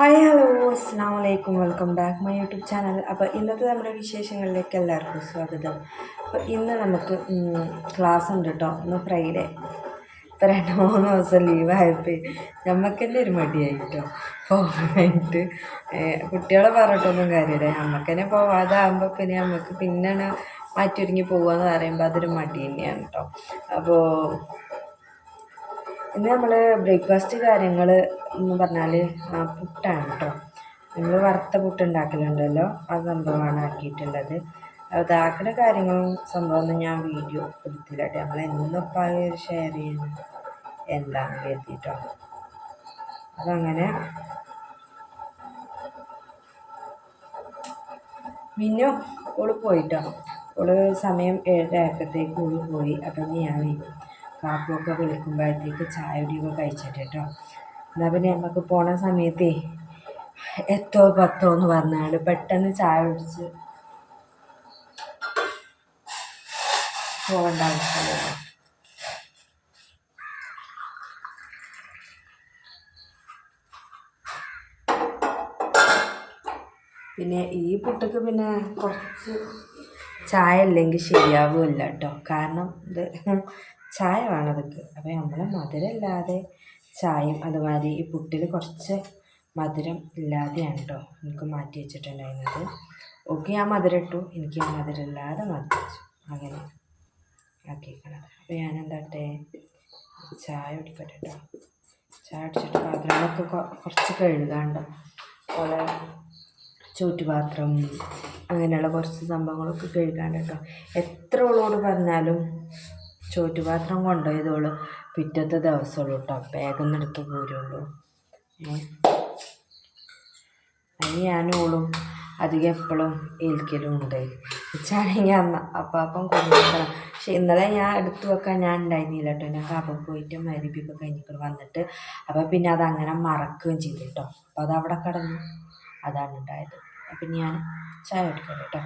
Hi hello അസ്സാം വലൈക്കും welcome back my YouTube channel അപ്പോൾ ഇന്നത്തെ നമ്മുടെ വിശേഷങ്ങളിലേക്ക് എല്ലാവർക്കും സ്വാഗതം. അപ്പോൾ ഇന്ന് നമുക്ക് ക്ലാസ് ഉണ്ട് കേട്ടോ ഇന്ന് ഫ്രൈഡേ ഇപ്പോൾ രണ്ട് മൂന്ന് ദിവസം ലീവായപ്പോൾ നമുക്ക് തന്നെ ഒരു മടിയായി കേട്ടോ പോകാനായിട്ട് കുട്ടികളെ പറഞ്ഞിട്ടൊന്നും കാര്യമില്ല. നമുക്ക് തന്നെ പോവാതാകുമ്പോൾ പിന്നെ നമുക്ക് പിന്നെയാണ് മാറ്റി ഒരുങ്ങി പോകുക പറയുമ്പോൾ അതൊരു മടി തന്നെയാണ് കേട്ടോ അപ്പോൾ ഇന്ന് നമ്മൾ ബ്രേക്ക്ഫാസ്റ്റ് കാര്യങ്ങൾ എന്ന് പറഞ്ഞാൽ പുട്ടാണ് കേട്ടോ നമ്മൾ വറുത്ത പുട്ട് ഉണ്ടാക്കലുണ്ടല്ലോ ആ സംഭവമാണ് ആക്കിയിട്ടുള്ളത്. അതാക്കുന്ന കാര്യങ്ങളും സംഭവമൊന്നും ഞാൻ വീഡിയോ എടുത്തില്ല നമ്മൾ എന്നൊപ്പം ഷെയർ ചെയ്യുന്നു എന്താണ് കരുതിയിട്ടോ അതങ്ങനെ. മിന്നു ഓൾ പോയിട്ടോ. ഓൾ സമയം ഏഴര ആയപ്പോഴത്തേക്ക് ഓൾ പോയി. അപ്പം ഞാൻ കാപ്പിയൊക്കെ വിളിക്കുമ്പോഴത്തേക്ക് ചായ കുടിയൊക്കെ കഴിച്ചിട്ട് കേട്ടോ എന്നാൽ പിന്നെ നമുക്ക് പോണ സമയത്തേ എത്തോ പത്തോ എന്ന് പറഞ്ഞാൽ പെട്ടെന്ന് ചായ കുടിച്ച് പോകേണ്ട ആവശ്യമില്ല പിന്നെ ഈ പുട്ടക്ക് പിന്നെ കുറച്ച് ചായ ഇല്ലെങ്കിൽ ശരിയാവില്ല കേട്ടോ കാരണം ഇത് ചായ വേണം അതൊക്കെ അപ്പോൾ നമ്മൾ മധുരമില്ലാതെ ചായയും അതുമാതിരി ഈ പുട്ടിൽ കുറച്ച് മധുരം ഇല്ലാതെയാണ് കേട്ടോ എനിക്ക് മാറ്റി വെച്ചിട്ടുണ്ടായിരുന്നത്. ഓക്കെ ഞാൻ മധുരം ഇട്ടു. എനിക്ക് ഞാൻ മധുരം ഇല്ലാതെ മാറ്റി വെച്ചു. അങ്ങനെ ആക്കിയിരിക്കണത് അപ്പോൾ ഞാൻ എന്താട്ടെ ചായ കുടിക്കട്ടെ കേട്ടോ ചായ അടിച്ചിട്ട് പാത്രങ്ങളൊക്കെ കുറച്ച് കഴുകാണ്ടോ അതുപോലെ ചൂറ്റുപാത്രം അങ്ങനെയുള്ള കുറച്ച് സംഭവങ്ങളൊക്കെ കഴുകാണ്ട് കേട്ടോ എത്ര ഓളോട് പറഞ്ഞാലും ചോറ്റുപാത്രം കൊണ്ടുപോയതോളൂ പിറ്റത്തെ ദിവസമുള്ളൂ കേട്ടോ വേഗം എടുത്ത് പോരുള്ളൂ. അതിന് ഞാനോളും അധികം എപ്പോഴും ഏൽക്കലും ഉണ്ട്. വെച്ചാണെങ്കിൽ അമ്മ അപ്പം കൊണ്ടുവെക്കണം പക്ഷെ ഇന്നലെ ഞാൻ എടുത്തു വെക്കാൻ ഞാൻ ഉണ്ടായിരുന്നില്ല കേട്ടോ ഞാൻ കാപ്പം പോയിട്ട് മരുപ്പിയൊക്കെ കഴിഞ്ഞിട്ട് വന്നിട്ട് അപ്പം പിന്നെ അത് അങ്ങനെ മറക്കുകയും ചെയ്തു കേട്ടോ അപ്പോൾ അത് അവിടെ കിടന്നു. അതാണ് ഉണ്ടായത്. അപ്പം ഞാൻ ചായ എടുക്കാം കേട്ടോ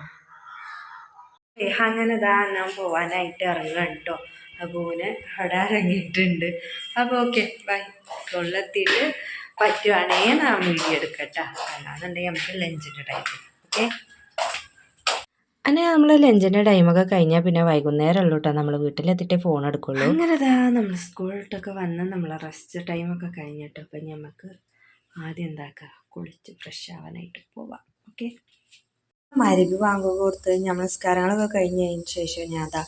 അങ്ങനെ ഇതാ ഞാൻ പോവാനായിട്ട് ഇറങ്ങാൻ കേട്ടോ അബുവിന് അവിടെ ഇറങ്ങിയിട്ടുണ്ട് അപ്പോൾ ഓക്കെ ബൈ. സ്കൂളിലെത്തിയിട്ട് പറ്റുവാണെങ്കിൽ ഞാൻ വീഡിയോ എടുക്കട്ടോ. അല്ലാന്നുണ്ടെങ്കിൽ നമുക്ക് ലഞ്ചിന്റെ ടൈം ഓക്കെ? അങ്ങനെ നമ്മൾ ലഞ്ചിന്റെ ടൈമൊക്കെ കഴിഞ്ഞാൽ പിന്നെ വൈകുന്നേരം ഉള്ളൂ കേട്ടോ നമ്മൾ വീട്ടിലെത്തിയിട്ടേ ഫോൺ എടുക്കുള്ളൂ. അങ്ങനെ ഇതാ നമ്മൾ സ്കൂളിട്ടൊക്കെ വന്ന് നമ്മൾ റെസ്റ്റ് ടൈമൊക്കെ കഴിഞ്ഞിട്ട് അപ്പം നമുക്ക് ആദ്യം എന്താക്കുക കുളിച്ച് ഫ്രഷ് ആവാനായിട്ട് പോവാം. ഓക്കെ? മരുന്ന് വാങ്ങുക കൊടുത്ത് നമ്മൾ നിസ്കാരങ്ങളൊക്കെ കഴിഞ്ഞതിന് ശേഷം ഞാൻ അതാ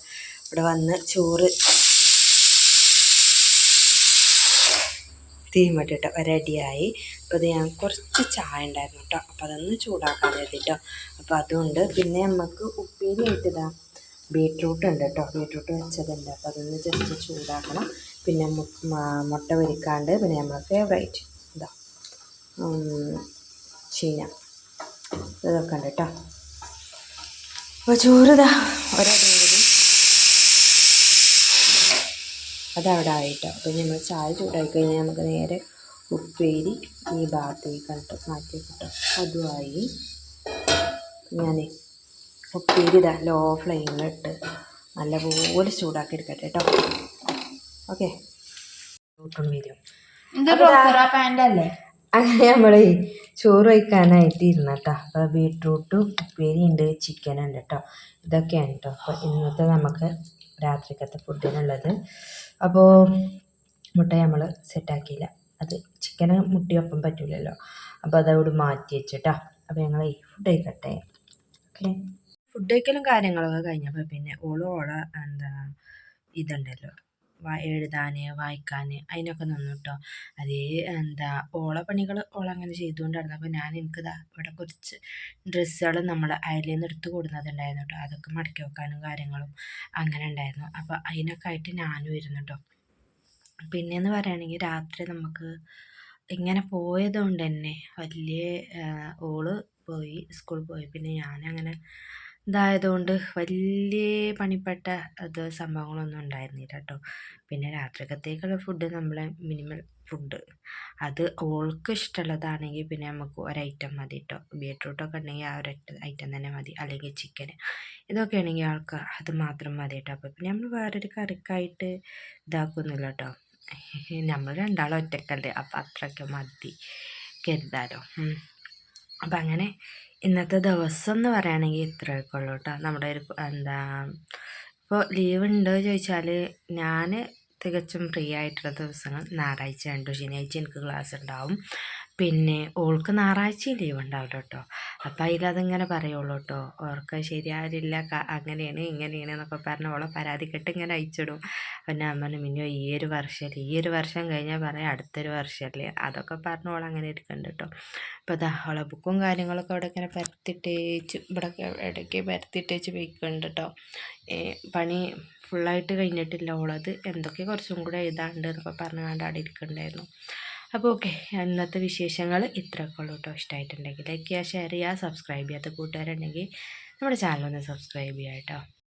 ഇവിടെ വന്ന് ചോറ് തീമട്ടിട്ട് റെഡിയായി. അപ്പോൾ അത് ഞാൻ കുറച്ച് ചായ ഉണ്ടായിരുന്നു കേട്ടോ. അപ്പോൾ അതൊന്ന് ചൂടാക്കാൻ കരുതിട്ടോ. അപ്പോൾ അതുകൊണ്ട് പിന്നെ നമുക്ക് ഉപ്പേരി ആയിട്ടിടാം ബീട്രൂട്ട് ഉണ്ട് കേട്ടോ. ബീട്രൂട്ട് വെച്ചതുണ്ട്. അപ്പോൾ അതൊന്ന് ജസ്റ്റ് ചൂടാക്കണം. പിന്നെ മുട്ട പൊരിക്കാണ്ട് പിന്നെ നമ്മൾ ഫേവറേറ്റ് ഇതാ ചീന. ഇതൊക്കെ ഉണ്ട് കേട്ടോ. അപ്പോൾ ചോറ് ഇതാ ഒരടി അതവിടെ ആയിട്ടോ അപ്പോൾ നമ്മൾ ചായ ചൂടായി കഴിഞ്ഞാൽ നമുക്ക് നേരെ ഉപ്പേരി ഈ ഭാഗത്തേക്ക് ആയിട്ട് മാറ്റി കിട്ടും അതുമായി ഞാൻ ഉപ്പേരി ഇതാ ലോ ഫ്ലെയിമിലിട്ട് നല്ലപോലെ ചൂടാക്കി എടുക്കട്ടെ കേട്ടോ ഓക്കെ കൂട്ടും വരും അങ്ങനെ നമ്മൾ ചോറ് വയ്ക്കാനായിട്ട് ഇരുന്ന കേട്ടോ അപ്പോൾ ബീട്രൂട്ടും ഉപ്പേരി ഉണ്ട് ചിക്കൻ ഉണ്ട് കേട്ടോ ഇതൊക്കെയാണ് കേട്ടോ അപ്പോൾ ഇന്നത്തെ നമുക്ക് രാത്രിക്കത്തെ ഫുഡിനുള്ളത്. അപ്പോൾ മുട്ട നമ്മൾ സെറ്റാക്കിയില്ല. അത് ചിക്കന് മുട്ടിയൊപ്പം പറ്റില്ലല്ലോ അപ്പോൾ അതവിടെ മാറ്റി വെച്ചിട്ടാ. അപ്പോൾ ഞങ്ങൾ ഫുഡ് കഴിക്കട്ടെ. ഓക്കെ ഫുഡ് കഴിക്കലും കാര്യങ്ങളൊക്കെ കഴിഞ്ഞപ്പോൾ പിന്നെ ഓൾ ഓള എന്താ ഇതുണ്ടല്ലോ. എഴുതാൻ വായിക്കാൻ അതിനൊക്കെ നിന്നു കേട്ടോ അതേ എന്താ ഓള പണികൾ ഓളങ്ങനെ ചെയ്തുകൊണ്ടായിരുന്നു. അപ്പോൾ ഞാൻ എനിക്കിതാ ഇവിടെ കുറച്ച് ഡ്രസ്സുകൾ നമ്മൾ അയലിൽ നിന്ന് എടുത്ത് കൊടുക്കുന്നതുണ്ടായിരുന്നു കേട്ടോ അതൊക്കെ മടക്കി വെക്കാനും കാര്യങ്ങളും അങ്ങനെ ഉണ്ടായിരുന്നു. അപ്പോൾ അതിനൊക്കെ ആയിട്ട് ഞാനും ഇരുന്നു കേട്ടോ പിന്നെയെന്ന് പറയുകയാണെങ്കിൽ രാത്രി നമുക്ക് ഇങ്ങനെ പോയത് കൊണ്ട് തന്നെ വലിയ ഓൾ പോയി സ്കൂളിൽ പോയി. പിന്നെ ഞാനങ്ങനെ ഇതായതുകൊണ്ട് വലിയ പണിപ്പെട്ട അത് സംഭവങ്ങളൊന്നും ഉണ്ടായിരുന്നില്ല കേട്ടോ പിന്നെ രാത്രിക്കത്തേക്കുള്ള ഫുഡ് നമ്മളെ മിനിമൽ ഫുഡ് അത് ഓൾക്ക് ഇഷ്ടമുള്ളതാണെങ്കിൽ പിന്നെ നമുക്ക് ഒരു ഐറ്റം മതി കേട്ടോ ബീട്രൂട്ടൊക്കെ ഉണ്ടെങ്കിൽ ആ ഒരു ഐറ്റം തന്നെ മതി. അല്ലെങ്കിൽ ചിക്കൻ ഇതൊക്കെ ആണെങ്കിൽ ആൾക്ക് അത് മാത്രം മതി കേട്ടോ അപ്പോൾ പിന്നെ നമ്മൾ വേറൊരു കറിക്കായിട്ട് ഇതാക്കുന്നില്ല കേട്ടോ നമ്മൾ രണ്ടാളും ഒറ്റക്കല്ലേ. അപ്പം അത്രയ്ക്ക് മതി. കരുതാലോ. അപ്പം അങ്ങനെ ഇന്നത്തെ ദിവസം എന്ന് പറയുകയാണെങ്കിൽ ഇത്രയൊക്കെ ഉള്ളൂ കേട്ടോ നമ്മുടെ ഒരു എന്താ ഇപ്പോൾ ലീവ് ഉണ്ടോ ചോദിച്ചാൽ ഞാൻ തികച്ചും ഫ്രീ ആയിട്ടുള്ള ദിവസങ്ങൾ ഞായറാഴ്ച ഉണ്ട് ശനിയാഴ്ച എനിക്ക് ക്ലാസ് ഉണ്ടാവും പിന്നെ ഓൾക്ക് ഞായറാഴ്ച ലീവ് ഉണ്ടാവില്ല കേട്ടോ അപ്പം അതിലതിങ്ങനെ പറയുള്ളൂ കേട്ടോ ഓർക്ക് ശരിയാവില്ല അങ്ങനെയാണ് ഇങ്ങനെയാണ് എന്നൊക്കെ പറഞ്ഞ് ഓളെ പരാതി കെട്ട് ഇങ്ങനെ അയച്ചിടും. പിന്നെ ഞാൻ മിന്നോ ഈ ഒരു വർഷമല്ലേ ഈ ഒരു വർഷം കഴിഞ്ഞാൽ പറയാം അടുത്തൊരു വർഷമല്ലേ അതൊക്കെ പറഞ്ഞ് ഓൾ അങ്ങനെ ഇരിക്കുന്നുണ്ട് കേട്ടോ അപ്പോൾ ദാ ഓളെ ബുക്കും കാര്യങ്ങളൊക്കെ അവിടെ ഇങ്ങനെ പരത്തിട്ടേച്ച് ഇവിടെ ഇടയ്ക്ക് പരത്തിട്ടേച്ച് വയ്ക്കുന്നുണ്ട് കേട്ടോ പണി ഫുള്ളായിട്ട് കഴിഞ്ഞിട്ടില്ല ഓളത്. എന്തൊക്കെ കുറച്ചും കൂടെ എഴുതാണ്ട് എന്നൊക്കെ പറഞ്ഞു കണ്ട് അവിടെ ഇരിക്കുന്നുണ്ടായിരുന്നു അപ്പോൾ ഓക്കെ ഇന്നത്തെ വിശേഷങ്ങൾ ഇത്രയൊക്കെ ഉള്ളൂ കേട്ടോ. ഇഷ്ടമായിട്ടുണ്ടെങ്കിൽ ലൈക്ക് ചെയ്യുക ഷെയർ ചെയ്യുക സബ്സ്ക്രൈബ് ചെയ്യാത്ത കൂട്ടുകാരുണ്ടെങ്കിൽ നമ്മുടെ ചാനൽ ഒന്ന് സബ്സ്ക്രൈബ് ചെയ്യുക കേട്ടോ.